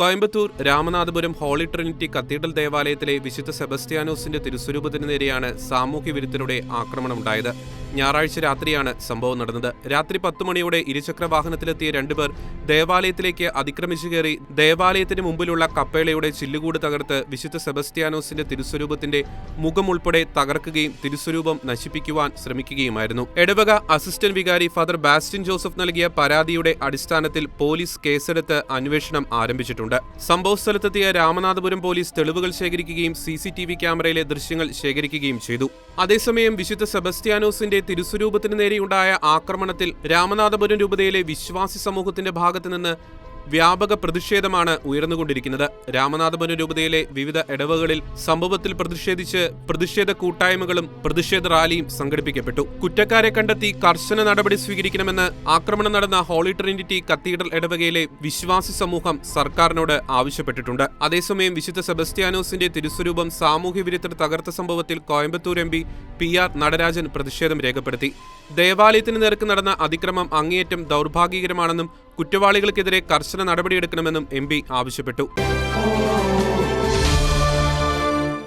Coimbatore Ramanathapuram Holy Trinity Cathedral ദേവാലയത്തിലെ വിശുദ്ധ സെബസ്ത്യാനോസിന്റെ തിരുസ്വരൂപത്തിന് നേരെയാണ് സാമൂഹ്യ വിരുദ്ധരുടെ ആക്രമണമുണ്ടായത്. ഞായറാഴ്ച രാത്രിയാണ് സംഭവം നടന്നത്. രാത്രി പത്ത് മണിയോടെ ഇരുചക്ര വാഹനത്തിലെത്തിയ രണ്ടുപേർ ദേവാലയത്തിലേക്ക് അതിക്രമിച്ചു കയറി ദേവാലയത്തിന് മുമ്പിലുള്ള കപ്പേളയുടെ ചില്ലുകൂട് തകർത്ത് വിശുദ്ധ സെബസ്ത്യാനോസിന്റെ തിരുസ്വരൂപത്തിന്റെ മുഖം ഉൾപ്പെടെ തകർക്കുകയും തിരുസ്വരൂപം നശിപ്പിക്കുവാൻ ശ്രമിക്കുകയുമായിരുന്നു. എടവക അസിസ്റ്റന്റ് വികാരി ഫാദർ ബാസ്റ്റിൻ ജോസഫ് നൽകിയ പരാതിയുടെ അടിസ്ഥാനത്തിൽ പോലീസ് കേസെടുത്ത് അന്വേഷണം ആരംഭിച്ചിട്ടുണ്ട്. സംഭവസ്ഥലത്തെത്തിയ രാമനാഥപുരം പോലീസ് തെളിവുകൾ ശേഖരിക്കുകയും സി ക്യാമറയിലെ ദൃശ്യങ്ങൾ ശേഖരിക്കുകയും ചെയ്തു. അതേസമയം വിശുദ്ധ സെബസ്ത്യാനോസിന്റെ തിരുസ്വരൂപത്തിന് നേരെയുണ്ടായ ആക്രമണത്തിൽ രാമനാഥപുരം രൂപതയിലെ വിശ്വാസി സമൂഹത്തിന്റെ ഭാഗത്തുനിന്ന് വ്യാപക പ്രതിഷേധമാണ് ഉയർന്നുകൊണ്ടിരിക്കുന്നത്. രാമനാഥപുരം രൂപതയിലെ വിവിധ ഇടവകളിൽ സംഭവത്തിൽ പ്രതിഷേധിച്ച് പ്രതിഷേധ കൂട്ടായ്മകളും പ്രതിഷേധ റാലിയും സംഘടിപ്പിക്കപ്പെട്ടു. കുറ്റക്കാരെ കണ്ടെത്തി കർശന നടപടി സ്വീകരിക്കണമെന്ന് ആക്രമണം നടന്ന ഹോളി ട്രിനിറ്റി കത്തീഡ്രൽ ഇടവകയിലെ വിശ്വാസി സമൂഹം സർക്കാരിനോട് ആവശ്യപ്പെട്ടിട്ടുണ്ട്. അതേസമയം വിശുദ്ധ സെബസ്ത്യാനോസിന്റെ തിരുസ്വരൂപം സാമൂഹ്യ വിരുദ്ധർ തകർത്ത സംഭവത്തിൽ Coimbatore M P R Natarajan പ്രതിഷേധം രേഖപ്പെടുത്തി. ദേവാലയത്തിന് നേർക്ക് നടന്ന അതിക്രമം അങ്ങേയറ്റം ദൗർഭാഗ്യകരമാണെന്നും കുറ്റവാളികൾക്കെതിരെ കർശന നടപടിയെടുക്കണമെന്നും എം ആവശ്യപ്പെട്ടു.